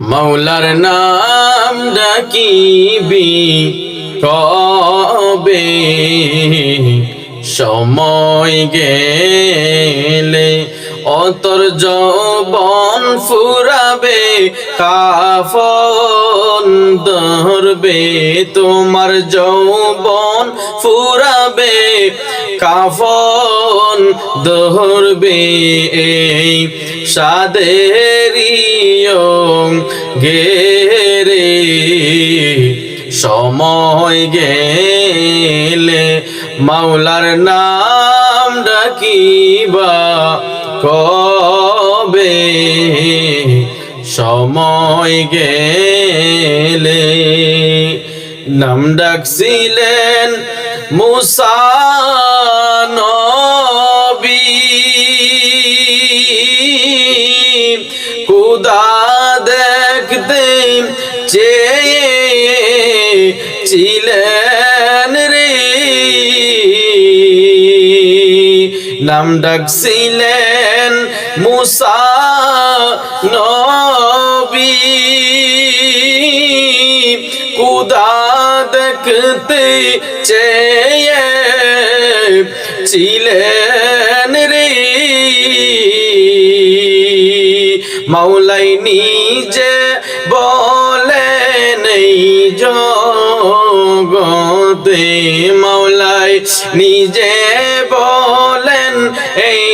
মৌলার নাম ডাকিবি কবে সময় গেলে অতর যৌবন ফুরাবে কাফন ধরবে তোমার যৌবন ফুরাবে। কাফন ধরবে এই সাদেরিও গেরে সময় গেলে মাওলার নাম ডাকিবা কবে? সময় গেলে নাম ডাকছিলেন মুসা নবী। খুদা দেখতে চেয়ে ছিলেন রে। নাম ডাকছিলেন মুসা নবী। খুদা দেখতে চেয়ে ছিলেন রে। মাওলাই নিজে বলেন, এই জগতে মাওলাই নিজে বলেন, এই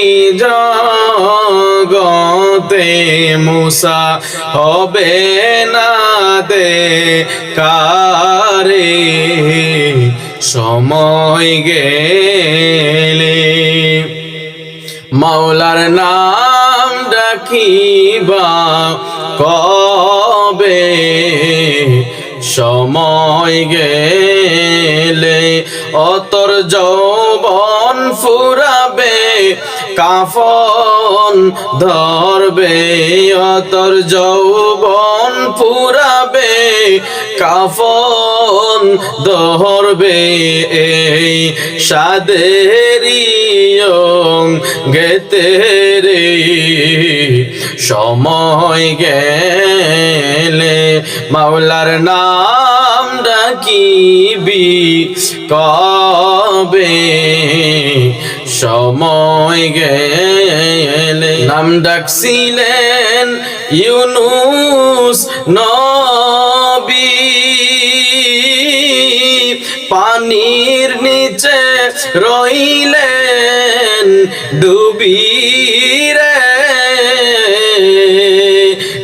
জগতে মুসা হবে না দে কারে। সময় গেলে মাওলার নাম ডাকিবা কবে? সময় গেলে অতর যৌবন ফুরাবে, কাফন ধরবে, অতর যৌবন ফুরাবে। কাফন ধরবে এই সাদেরিও গেতে রে। সময় গেলে মাওলার নাম ডাকিবি কবে? সময় গেলে নাম ডাকছিলেন ইউনুস নবী। পানির নিচে রইলেন ডুবি রে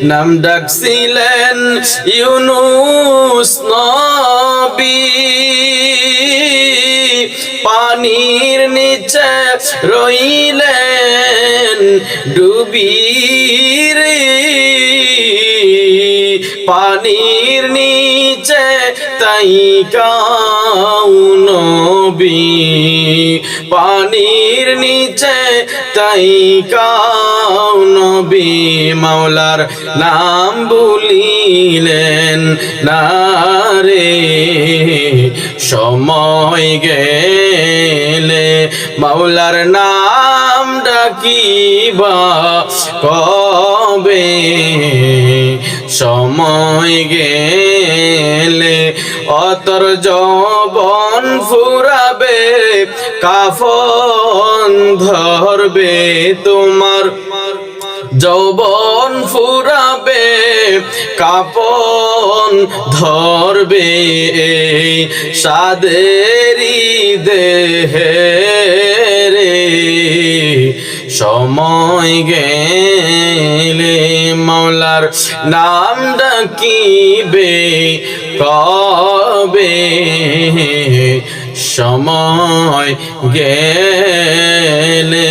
নাম ডাকছিলেন ইউনুস নবী। পানির নিচে রইলেন ডুবি রে পানির নিচে তাই নবী, পানির নিচে তাই কাউ নবী। মাওলার নাম বলিলেন, না রে, সময় গেলে মাওলার নাম ডাকিবা কবে? সময় গেলে অতর যবন ফুরাবে, কাফন ধরবে তোমার। যৌবন ফুরাবে কাপন ধরবে সাদেরি দেহে রে সময় গেলে মাওলার নাম ডাকিবে কবে সময় গেলে?